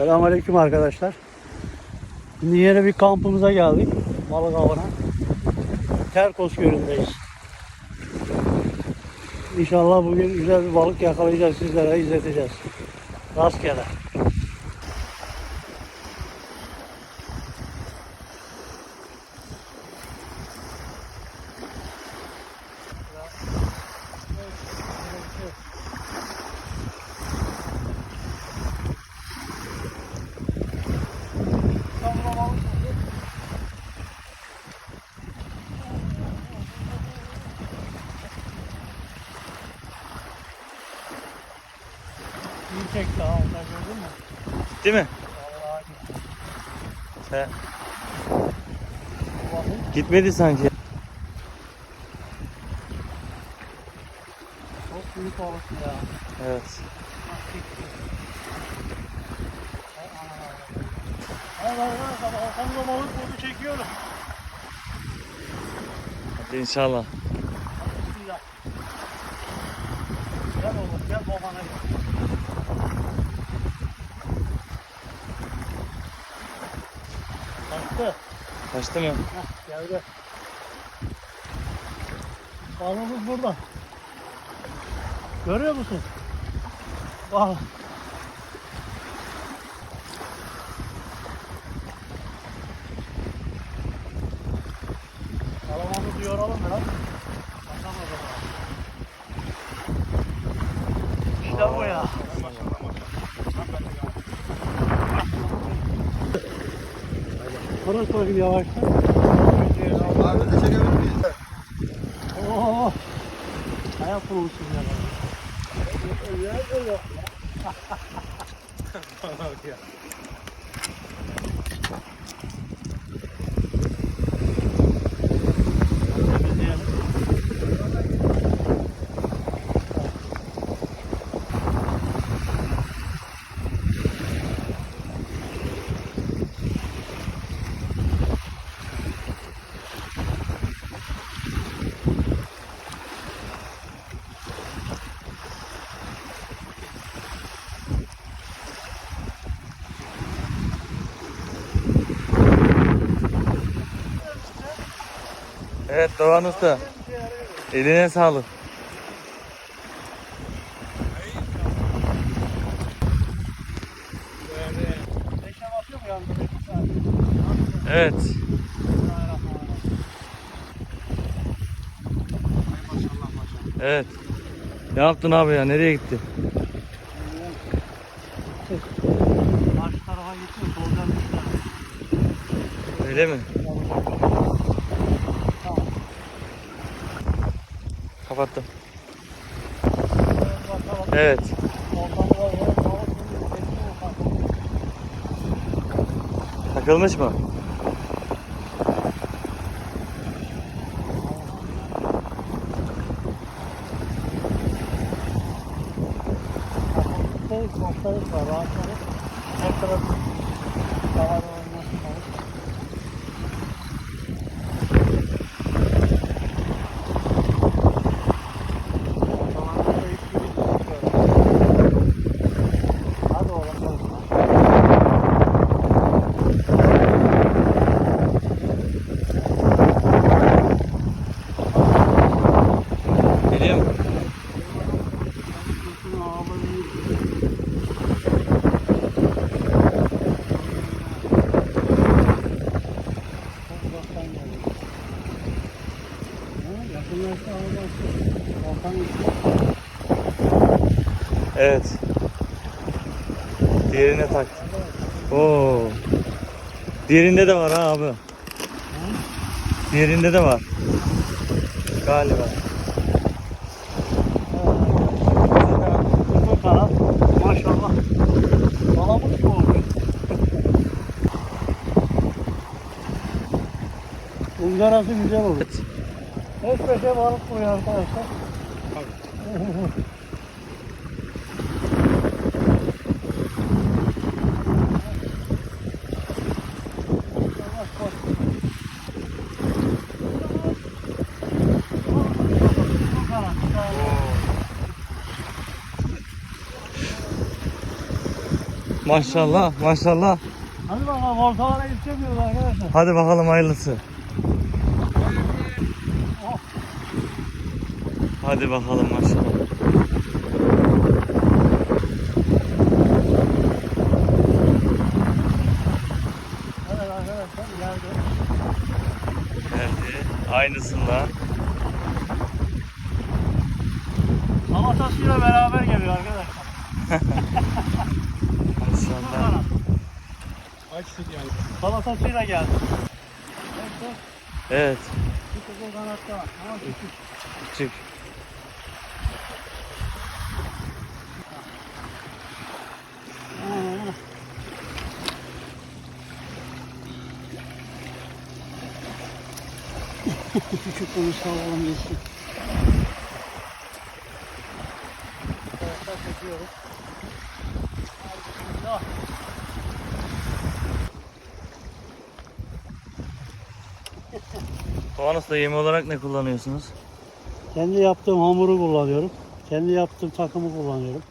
Selamünaleyküm arkadaşlar. Şimdi yeni bir kampımıza geldik. Balık avına. Terkos Gölü'ndeyiz. İnşallah bugün güzel bir balık yakalayacağız sizlere izleteceğiz. Rastgele. Değil mi? Vallahi gitti. He. Gitmedi sanki. Çok büyük balık ya. Evet. Hadi inşallah. Kaçtı. Kaçtı mı? Heh, geldi. Balığımız burada. Görüyor musun? Bak. Alamamızı yoralım biraz. Bakalım o. İşte bu ya. Konuş bakayım yavaştan. Abi çekebilir miyiz? Oo. Ayak vurmuşsun ya. Evet Doğan Usta. Eline sağlık. Evet. Evet. Ne yaptın abi ya? Nereye gitti? Karşı tarafa gidiyor, soldan. Öyle mi? Kapattım. Evet. Takılmış mı? Her tarafı havada olması balık. Ortalarda da hiç bir Hadi oğlum balık. Geliyor mu? Bütün ağabeyini Çok uzaktan geliyor. Ha, Yakınlaşsa ağabeyini. Volkan Evet. Diğerine tak. Oo. Diğerinde de var ha abi. Diğerinde de var. Galiba. Bu taraf maşallah. Balamut gibi olmuş. Izgarası güzel olur. Evet. Beş beşe balık koyuyor arkadaşlar. Maşallah maşallah. Hadi bakalım ortalara yetişemiyoruz arkadaşlar. Hadi bakalım hayırlısı. Hadi bakalım maşallah. Evet arkadaşlar ileride. Geldi. Aynısından. Salatasıyla beraber geliyor arkadaşlar. Maşallah. Açtık yani. Salatasıyla geldi. Evet, evet. Evet. Bir kızıl kanatta var. Ama küçük. Çık. Ha. Küçük bunu salalım geçsin. Arkadaşlar çekiyoruz. Bismillah. Kovanus'ta yemi olarak ne kullanıyorsunuz? Kendi yaptığım hamuru kullanıyorum. Kendi yaptığım takımı kullanıyorum.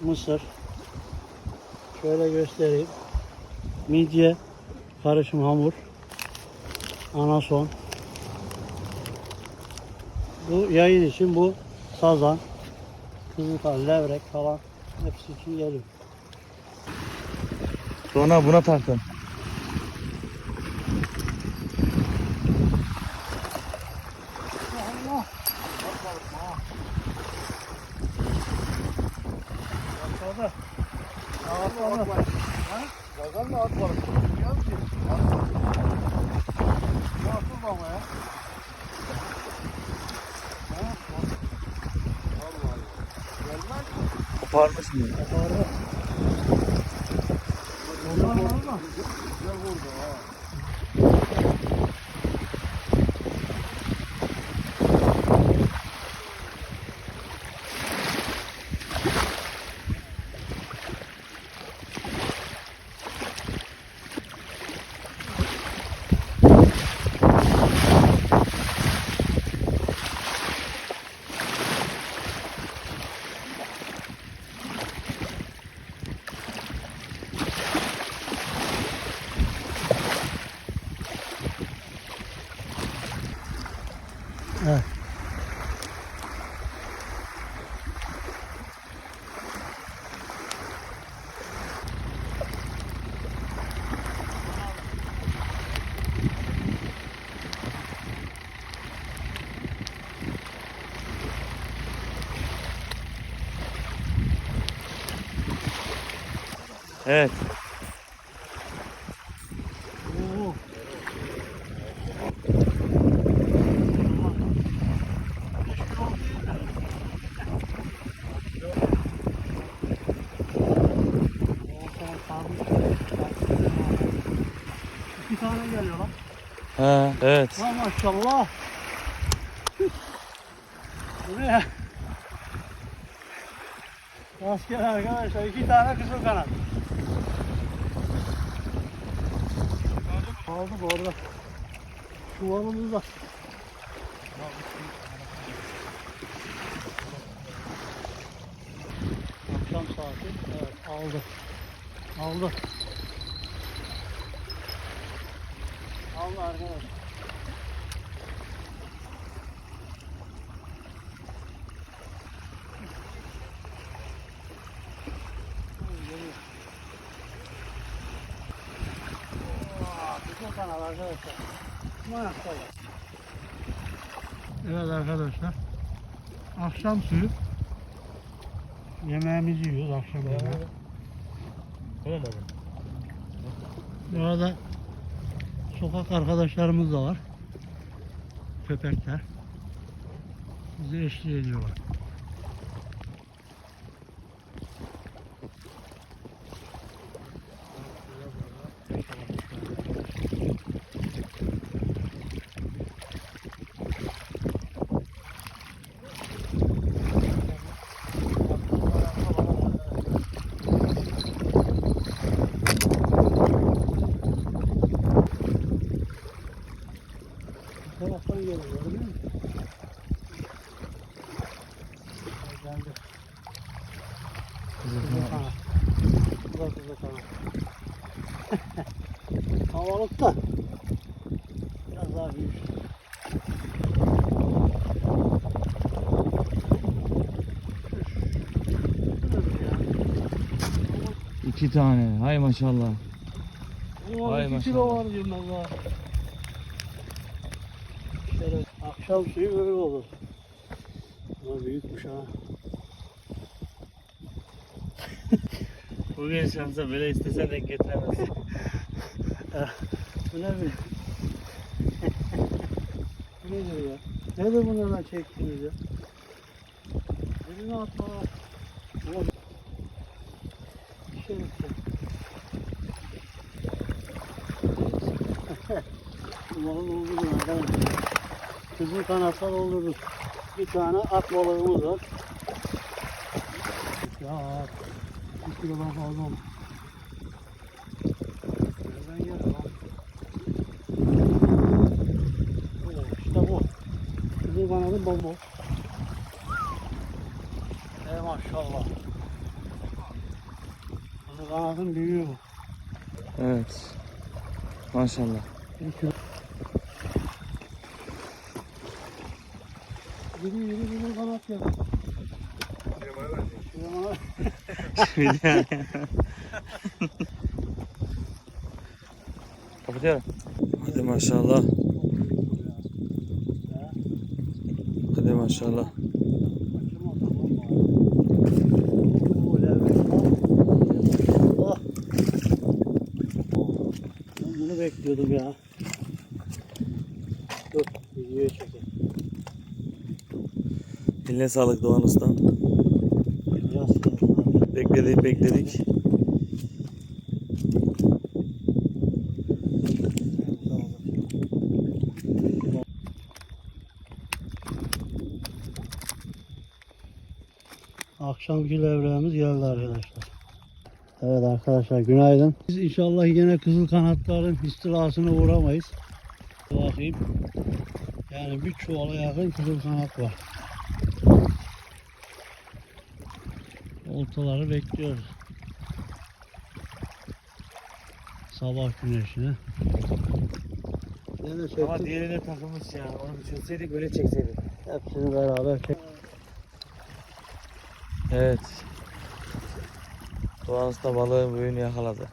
Mısır. Şöyle göstereyim. Midye, karışım hamur. Anason. Bu yayın için bu sazan, kızılkal, levrek falan hepsi için geliyor. Sonra buna. Başladı. Başladı. Gazan mı at balık? Var mısın? Evet. Oo. İki tane geliyor lan. He, evet. Ha maşallah. Bu ne ya? Rastgele arkadaşlar iki tane kızıl kanat. Aldık orada. Çuvalımızda. Akşam saati. Evet aldı. Aldı. Aldı arkadaşlar. Bütün kanal arkadaşlar. Maşallah. Evet arkadaşlar. Akşam suyu. Yemeğimizi yiyoruz akşam yemeği. Bu arada sokak arkadaşlarımız da var. Köpekler. Bizi eşliğ ediyorlar. Bu taraftan geliyor, gördün mü? da kızıl kanat. Havalıkta. Biraz daha büyük. İki tane. Hay maşallah. 2 kilo maşallah. var diyorum Allah. Akşam suyu böyle olur. Ama büyükmüş ha. Bugün şansa böyle istesen de getiremezsin. Bu ne be? Bu nedir ya? Nedir bunlardan çektiniz ya? Birini atma. Ama bir şey yok ya. Umarım doldurdum arkadaşlar. Kızıl kanatlar doldurduk. Bir tane at balığımız var. Ya bir kilodan fazla olmuş. Nereden geldi lan? Oo, İşte bu. Kızıl kanadı bomboş. Ey maşallah. Kızıl kanadın büyüğü bu. Evet. Maşallah. Bir kilo. Yürü yürü yürü kanat geldi. Kapatıyorum. Hadi maşallah. Hadi maşallah. Ben bunu bekliyordum ya. Dur, videoya çekeyim. Eline sağlık Doğan Usta. Bekledik bekledik. Akşamki levreğimiz geldi arkadaşlar. Evet arkadaşlar günaydın. Biz inşallah yine kızıl kanatların istilasına uğramayız. Bakayım. Yani bir çuvala yakın kızıl kanat var. Oltaları bekliyoruz. Sabah güneşine. Yine çektik. Ama diğerine takılmış ya. Onu bir çözseydik böyle çekseydik. Hepsini beraber çek. Evet. Doğan Usta balığın büyüğünü yakaladı.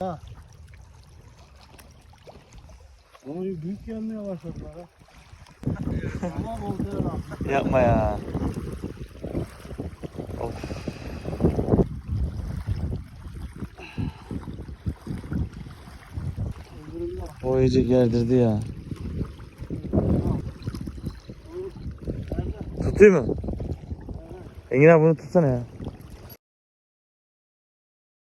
Ama büyük gelmeye başladılar ha. Yapma ya. Of. O iyice gerdirdi ya. Tutayım mı? Engin abi bunu tutsana ya.